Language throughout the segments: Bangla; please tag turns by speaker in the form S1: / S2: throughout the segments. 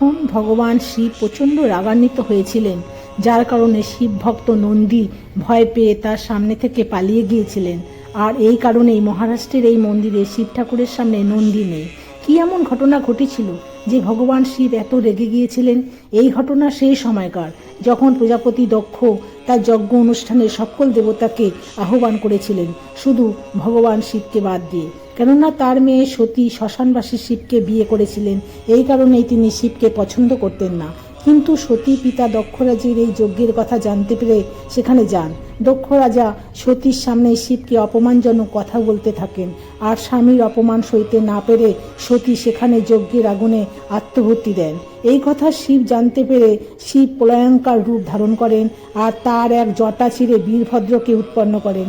S1: তখন ভগবান শিব প্রচণ্ড রাগান্বিত হয়েছিলেন, যার কারণে শিব ভক্ত নন্দী ভয় পেয়ে তার সামনে থেকে পালিয়ে গিয়েছিলেন। আর এই কারণেই মহারাষ্ট্রের এই মন্দিরে শিব ঠাকুরের সামনে নন্দী নেই। কী এমন ঘটনা ঘটেছিল? যে ভগবান শিব এত রেগে গিয়েছিলেন, এই ঘটনা সেই সময়কার, যখন প্রজাপতি দক্ষ তার যজ্ঞ অনুষ্ঠানে সকল দেবতাকে আহ্বান করেছিলেন, শুধু ভগবান শিবকে বাদ দিয়ে। কেননা তার মেয়ে সতী শ্মশানবাসী শিবকে বিয়ে করেছিলেন, এই কারণেই তিনি শিবকে পছন্দ করতেন না। কিন্তু সতী পিতা দক্ষরাজের এই যজ্ঞের কথা জানতে পেরে সেখানে যান। দক্ষ রাজা সতীর সামনে শিবকে অপমানজনক কথা বলতে থাকেন। আর স্বামীর অপমান সইতে না পেরে সতী সেখানে যজ্ঞের আগুনে আত্মভর্তি দেন। এই কথা শিব জানতে পেরে শিব প্রলয়ঙ্কার রূপ ধারণ করেন আর তার এক জটা ছিঁড়ে বীরভদ্রকে উৎপন্ন করেন।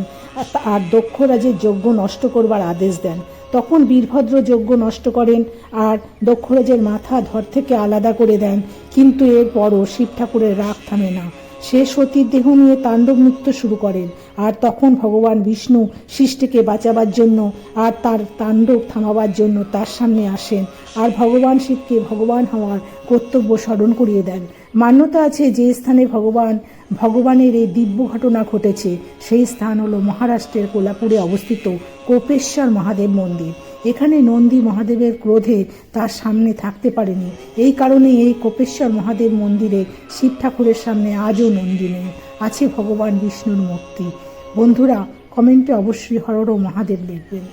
S1: আর দক্ষরাজের যজ্ঞ নষ্ট করবার আদেশ দেন, তখন বীরভদ্র যজ্ঞ নষ্ট করেন আর দক্ষরাজের মাথা ধর থেকে আলাদা করে দেন, কিন্তু এরপরও শিব ঠাকুরের রাগ থামে না। সে সতীর দেহ নিয়ে তাণ্ডব নৃত্য শুরু করেন। আর তখন ভগবান বিষ্ণু সৃষ্টিকে বাঁচাবার জন্য আর তার তাণ্ডব থামাবার জন্য তার সামনে আসেন। আর ভগবান শিবকে ভগবান হওয়ার কর্তব্য স্মরণ করিয়ে দেন। মান্যতা আছে যে স্থানে ভগবান, ভগবানের এই দিব্য ঘটনা ঘটেছে। সেই স্থান হলো মহারাষ্ট্রের কোলাপুরে অবস্থিত কোপেশ্বর মহাদেব মন্দির। এখানে নন্দী মহাদেবের ক্রোধে তার সামনে থাকতে পারেনি। এই কারণে এই কোপেশ্বর মহাদেব মন্দিরে শিব ঠাকুরের সামনে আজও নন্দী নেই। আছে ভগবান বিষ্ণুর মূর্তি। বন্ধুরা, কমেন্টে অবশ্যই হরর মহাদেব লিখবেন।